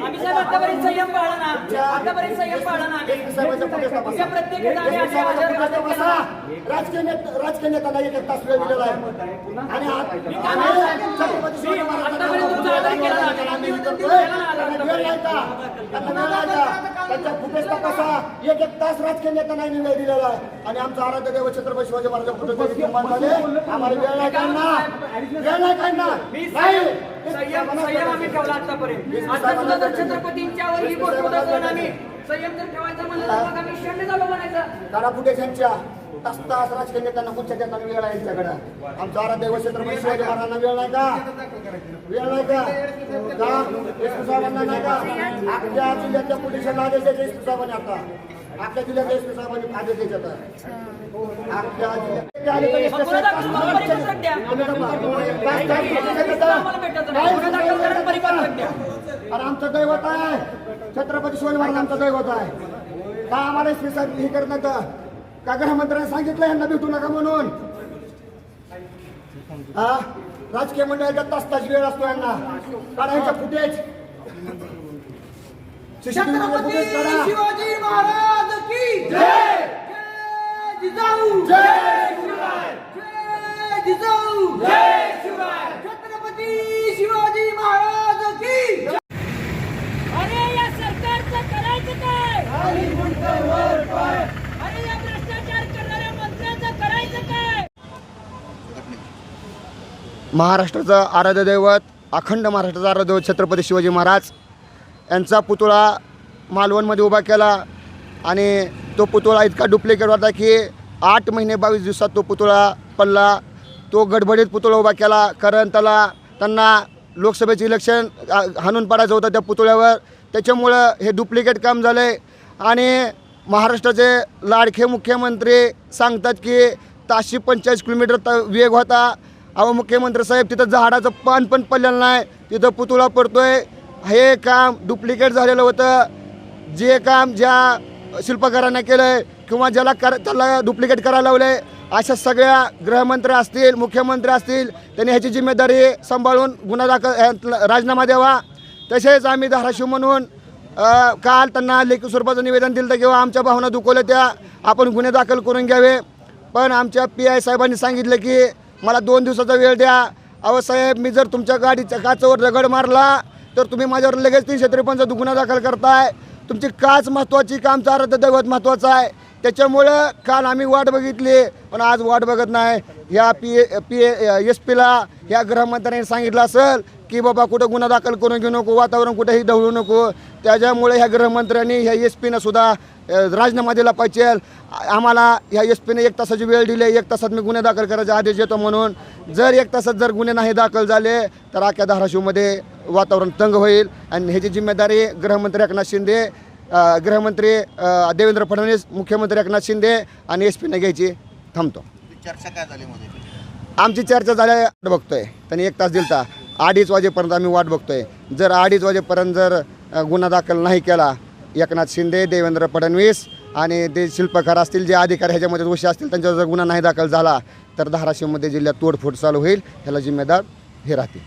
आतापर्यंत संयम पाळला ना आतापर्यंत संयम पाळला ना आम्ही. प्रत्येक. आम्ही. राजकीय नेत- राजकीय नेत्यांना एक एक तास वेळ दिलेला आहे आणि आम्ही छत्रपती शिवाजी महाराजांचा आतापर्यंत तुमचा आदर केला ना. आम्ही आम्ही करतोय. केला ना आदर. त्यांना वेळ नाही का? त्यांच्या फुटेज तपासा एक एक तास राजकीय नेत्यांना वेळ दिलेला. आहे आणि आमचा आराध्य देव छत्रपती शिवाजी महाराज झाले. आम्हाला वेळ नाही काढणार. वेळ नाही काढणार. मी नाही. संयम संयम आम्ही ठेवला आतापर्यंत. आता सुद्धा जर छत्रपतींच्यावर ही गोष्ट आम्ही. संयम जर ठेवायचा म्हणलं तर मग आम्ही शंड झालो म्हणायचं. काढा फुटेज यांच्या तास तास राजकीय नेत्यांना कुठच्या नेत्यांना वेळ आहे यांच्याकडे. आमचा आराध्य छत्रपती शिवाजी महाराजांना वेळ नाही का? वेळ नाही का? का? एसपी साहेबांना नाही का? आपल्या जिल्ह्याच्या पोलिसांना आदेश द्यायचे एसपी साहेबांनी आता. आपल्या जिल्ह्याच्या एसपी साहेबांनी आदेश द्यायचे आता. आपल्या जिल्ह्यात आले तर आमचं दैवत आहे. छत्रपती शिवाजी महाराज आमचं दैवत आहे. का आम्हाला एसपी साहेब हे करत नाही का? गृहमंत्र्यांनी सांगितलं यांना भेटू नका म्हणून? हा? राजकीय मंडळाच्या तास तास वेळ असतो यांना. काढायचं फुटेज. शिवाजी महाराज की जय. जिजाऊ जय जय जिजाऊ जय छत्रपती शिवाजी महाराज की अरे या सरकारचं करायचं काय अरे या भ्रष्टाचार करणाऱ्या मंत्र्याचं करायचं काय महाराष्ट्राचं आराध्य दैवत अखंड महाराष्ट्राचा आराध्य दैवत छत्रपती शिवाजी महाराज यांचा पुतळा मालवणमध्ये उभा केला आणि तो पुतळा इतका डुप्लिकेट होता की आठ महिने बावीस दिवसात तो पुतळा पडला. तो गडबडीत पुतळा उभा केला कारण त्याला त्यांना लोकसभेचे इलेक्शन हाणून पडायचं होतं त्या पुतळ्यावर. त्याच्यामुळं हे डुप्लिकेट काम झालं आहे आणि महाराष्ट्राचे लाडके मुख्यमंत्री सांगतात की ताशी पंचेचाळीस किलोमीटर त वेग होता. अहो मुख्यमंत्री साहेब तिथं झाडाचं पान पण पडलेलं नाही. तिथं पुतळा पडतोय. हे काम डुप्लिकेट झालेलं होतं. जे काम ज्या शिल्पकारांना केलं आहे किंवा ज्याला कर त्याला डुप्लिकेट करायला लावलं आहे अशा सगळ्या गृहमंत्री असतील मुख्यमंत्री असतील त्यांनी ह्याची जिम्मेदारी सांभाळून गुन्हा दाखल राजीनामा द्यावा. तसेच आम्ही धाराशिव म्हणून काल त्यांना लेखी स्वरूपाचं निवेदन दिलं होतं किंवा आमच्या भावना दुखवल्या त्या आपण गुन्हे दाखल करून घ्यावे. पण आमच्या पी आय साहेबांनी सांगितलं की मला दोन दिवसाचा वेळ द्या. अहो साहेब मी जर तुमच्या गाडीच्या काचावर दगड मारला तर तुम्ही माझ्यावर लगेच तीनशे त्रेपन्नचा गुन्हा दाखल करताय. तुमची काच महत्त्वाची कामचा आमचं दैवत महत्त्वाचा आहे. त्याच्यामुळं काल आम्ही वाट बघितली पण आज वाट बघत नाही. ह्या पी ए पी एस पीला ह्या गृहमंत्र्यांनी सांगितलं असेल की बाबा कुठं गुन्हा दाखल करून घेऊ नको वातावरण कुठेही ढवळू नको. त्याच्यामुळे ह्या गृहमंत्र्यांनी ह्या एस पीनं सुद्धा राजीनामा दिला पाहिजे. आम्हाला ह्या एस पीने एक तासाची वेळ दिली एक तासात मी गुन्हे दाखल करायचे आदेश देतो म्हणून. जर एक तासात जर गुन्हे नाही दाखल झाले तर अख्या धाराशिवमध्ये वातावरण तंग होईल. आणि ह्याची जिम्मेदारी गृहमंत्री एकनाथ शिंदे गृहमंत्री देवेंद्र फडणवीस मुख्यमंत्री एकनाथ शिंदे आणि एस पीने घ्यायची. थांबतो. चर्चा काय झाली मध्ये? आमची चर्चा झाल्या वाट बघतोय. त्यांनी एक तास दिलता. अडीच वाजेपर्यंत आम्ही वाट बघतोय. जर अडीच वाजेपर्यंत जर गुन्हा दाखल नाही केला एकनाथ शिंदे देवेंद्र फडणवीस आणि ते शिल्पकार असतील जे अधिकारी ह्याच्यामध्ये दोषी असतील त्यांच्यावर जर गुन्हा नाही दाखल झाला तर धाराशिवमध्ये जिल्ह्यात तोडफोड चालू होईल. ह्याला जिम्मेदार हे राहतील.